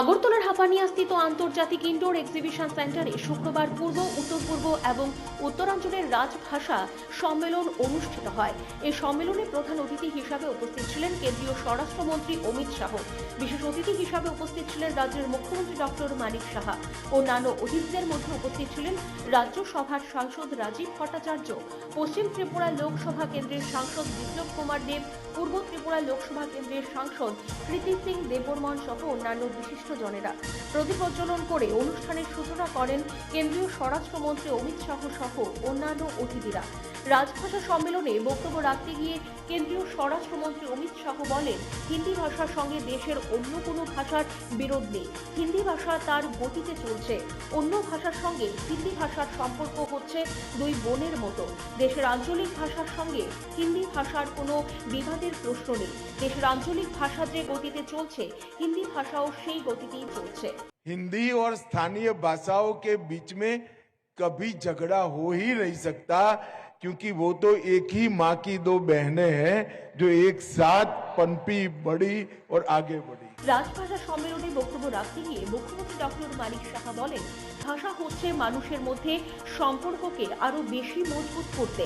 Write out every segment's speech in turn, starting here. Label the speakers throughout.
Speaker 1: আগরতলার হাপানিয়াস্থিত আন্তর্জাতিক indoor exhibition সেন্টারে শুক্রবার পূর্ব, উত্তর পূর্ব এবং উত্তরাঞ্চলের রাজভাষা সম্মেলন অনুষ্ঠিত হয়। এই সম্মেলনে প্রধান অতিথি হিসাবে উপস্থিত ছিলেন কেন্দ্রীয় স্বরাষ্ট্রমন্ত্রী অমিত শাহ। বিশেষ অতিথি হিসাবে উপস্থিত ছিলেন রাজ্যের মুখ্যমন্ত্রী ডক্টর মানিক সাহা। অন্যান্য অতিথিদের মধ্যে উপস্থিত ছিলেন রাজ্যসভার সাংসদ রাজীব ভট্টাচার্য, পশ্চিম ত্রিপুরা লোকসভা কেন্দ্রের সাংসদ বিপ্লব কুমার দেব, পূর্ব ত্রিপুরা লোকসভা কেন্দ্রের সাংসদ প্রীতি সিং দেববর্মন সহ অন্যান্য বিশিষ্ট জনেরা প্রদীপ প্রজ্বলন করে অনুষ্ঠানের সূচনা করেন কেন্দ্রীয় স্বরাষ্ট্রমন্ত্রী অমিত শাহ সহ অন্যান্য অতিথিরা। রাজভাষা সম্মেলনে বক্তব্য রাখতে গিয়ে কেন্দ্রীয় স্বরাষ্ট্রমন্ত্রী অমিত শাহ বলেন, হিন্দি ভাষার সঙ্গে দেশের অন্য কোনো ভাষার বিরোধ নেই। হিন্দি ভাষা তার গতিতে চলছে। অন্য ভাষার সঙ্গে হিন্দি ভাষার সম্পর্ক হচ্ছে দুই বোনের মতো। দেশের আঞ্চলিক ভাষার সঙ্গে হিন্দি ভাষার কোনো বিবাদের প্রশ্ন নেই। দেশের আঞ্চলিক ভাষা যে গতিতে চলছে, হিন্দি ভাষাও সেই গতিতেই চলছে
Speaker 2: हिंदी और स्थानीय भाषाओं के बीच में कभी झगड़ा हो ही नहीं सकता क्योंकि वो तो एक ही माँ की दो बहनें हैं जो एक साथ पनपी बढ़ी और आगे बढ़ी
Speaker 1: রাজভাষা সম্মেলনে বক্তব্য রাখতে গিয়ে মুখ্যমন্ত্রী ডক্টর মানিক সাহা বলেন ভাষা হচ্ছে মানুষের মধ্যে সম্পর্ককে আরো বেশি মজবুত করতে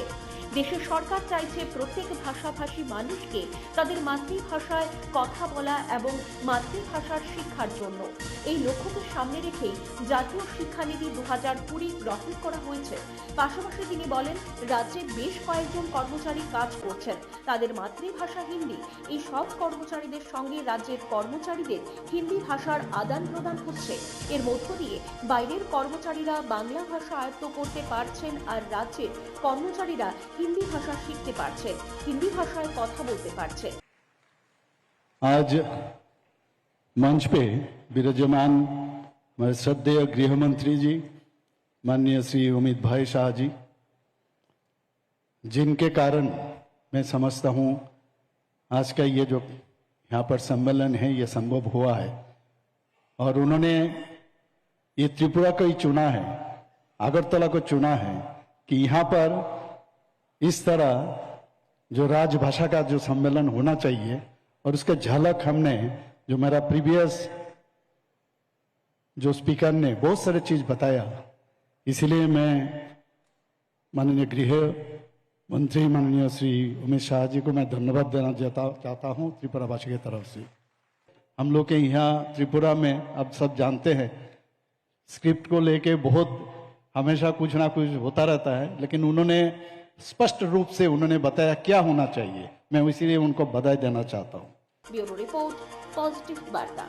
Speaker 1: দেশের সরকার চাইছে প্রত্যেক ভাষাভাষী মানুষকে তাদের মাতৃভাষায় কথা বলা এবং মাতৃভাষার শিক্ষার জন্য। এই লক্ষ্যকে সামনে রেখেই জাতীয় শিক্ষানীতি দু হাজার কুড়ি গ্রহণ করা হয়েছে। পাশাপাশি তিনি বলেন, রাজ্যে বেশ কয়েকজন কর্মচারী কাজ করছেন। তাদের মাতৃভাষা হিন্দি। এই সব কর্মচারীদের সঙ্গে রাজ্যের কর্মচারীদের হিন্দি ভাষার আদান প্রদান হচ্ছে। এর মধ্য দিয়ে বাইরের কর্মচারীরা বাংলা ভাষা আয়ত্ত করতে পারছেন আর রাজ্যের কর্মচারীরা হিন্দি ভাষা শিখতে পারছেন হিন্দি ভাষায় কথা বলতে পারছেন
Speaker 3: आज मंच पे विराजमान हमारे श्रद्धेय गृह मंत्री जी माननीय श्री अमित भाई शाह जी जिनके कारण मैं समझता हूँ आज का ये जो यहाँ पर सम्मेलन है ये संभव हुआ है और उन्होंने ये त्रिपुरा को ही चुना है अगरतला को चुना है कि यहाँ पर इस तरह जो राजभाषा का जो सम्मेलन होना चाहिए और उसका झलक हमने जो मेरा प्रीवियस जो स्पीकर ने बहुत सारे चीज़ बताया, इसलिए मैं माननीय गृह मंत्री माननीय श्री अमित शाह जी को मैं धन्यवाद देना चाहता चाहता हूँ त्रिपुरा भाषा की तरफ़ से। हम लोग के यहाँ त्रिपुरा में अब सब जानते हैं, स्क्रिप्ट को लेके बहुत हमेशा कुछ ना कुछ होता रहता है, लेकिन उन्होंने स्पष्ट रूप से उन्होंने बताया क्या होना चाहिए। मैं इसीलिए उनको बधाई देना चाहता हूँ।
Speaker 1: ब्यूरो रिपोर्ट, पॉजिटिव वार्ता।